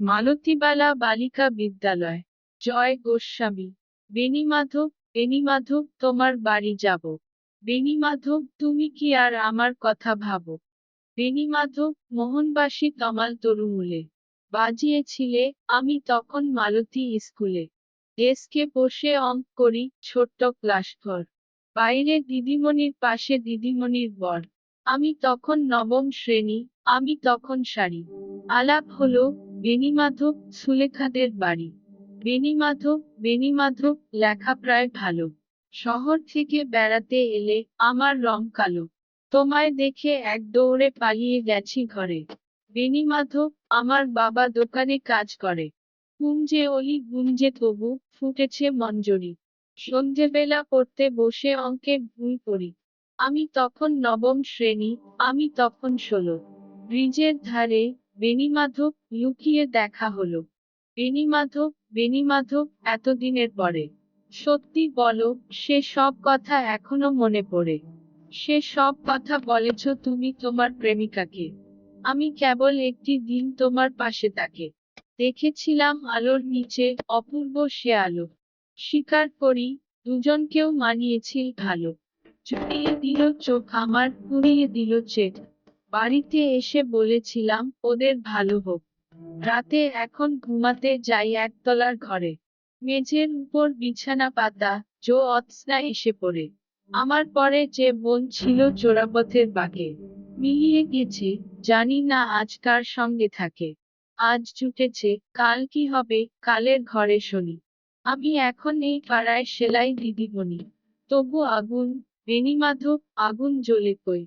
মালতীবালা বালিকা বিদ্যালয়। জয় গোস্বামী। বেণীমাধব বেণীমাধব তোমার বাড়ি যাব। বেণীমাধব তুমি কি আর আমার কথা ভাবো? বেণীমাধব মোহনবাসী তমাল তরুমূলে। বাজিয়েছিলে, আমি তখন মালতী স্কুলে। ডেস্কে বসে অঙ্ক করি ছোট্ট ক্লাসঘর বাইরে দিদিমণির পাশে দিদিমণির বর। আমি তখন নবম শ্রেণি, আমি তখন শাড়ি আলাপ হলো বেণীমাধব সুলেখাদের বাড়ি। বেণীমাধব বেণীমাধব লেখা প্রায় ভালো। শহর থেকে বেড়াতে এলে আমার রং কালো। তোমায় দেখে এক দৌড়ে পালিয়ে গেছি ঘরে। বেণীমাধব আমার বাবা দোকানে কাজ করে। কুঞ্জে অলি গুঞ্জে তবু ফুটেছে মঞ্জরি। সন্ধেবেলা পড়তে বসে অঙ্কে ভুল করি। আমি তখন নবম শ্রেণি, আমি তখন ষোলো। ব্রিজের ধারে বেণীমাধব লুকিয়ে দেখা হলো। বেণীমাধব বেণীমাধব, এতদিনের পরে। সত্যি বলো, সে সব কথা এখনও মনে পড়ে। সে সব কথা বলেছ তুমি তোমার প্রেমিকাকে। আমি কেবল একটি দিন তোমার পাশে তাকে। দেখেছিলাম আলোর নিচে অপূর্ব সে আলো। স্বীকার করি, দুজনকেও মানিয়েছিল ভালো। জড়িয়ে দিল চোখ আমার, পুড়িয়ে দিল চেক বাড়িতে এসে বলেছিলাম, ওদের ভালো হোক। রাতে এখন ঘুমাতে যাই একতলার ঘরে। মেঝের উপর বিছানা পাতা, জো অতস্না এসে পড়ে। আমার পরে যে বোন ছিল চোরাপথের বাগে মিলিয়ে গেছে, জানি না আজ কার সঙ্গে থাকে। আজ জুটেছে, কাল কি হবে, কালের ঘরে শনি। আমি এখন এই পাড়ায় সেলাই দিদি দিদিমণি। তবু আগুন, বেণীমাধব, আগুন জ্বলে কই।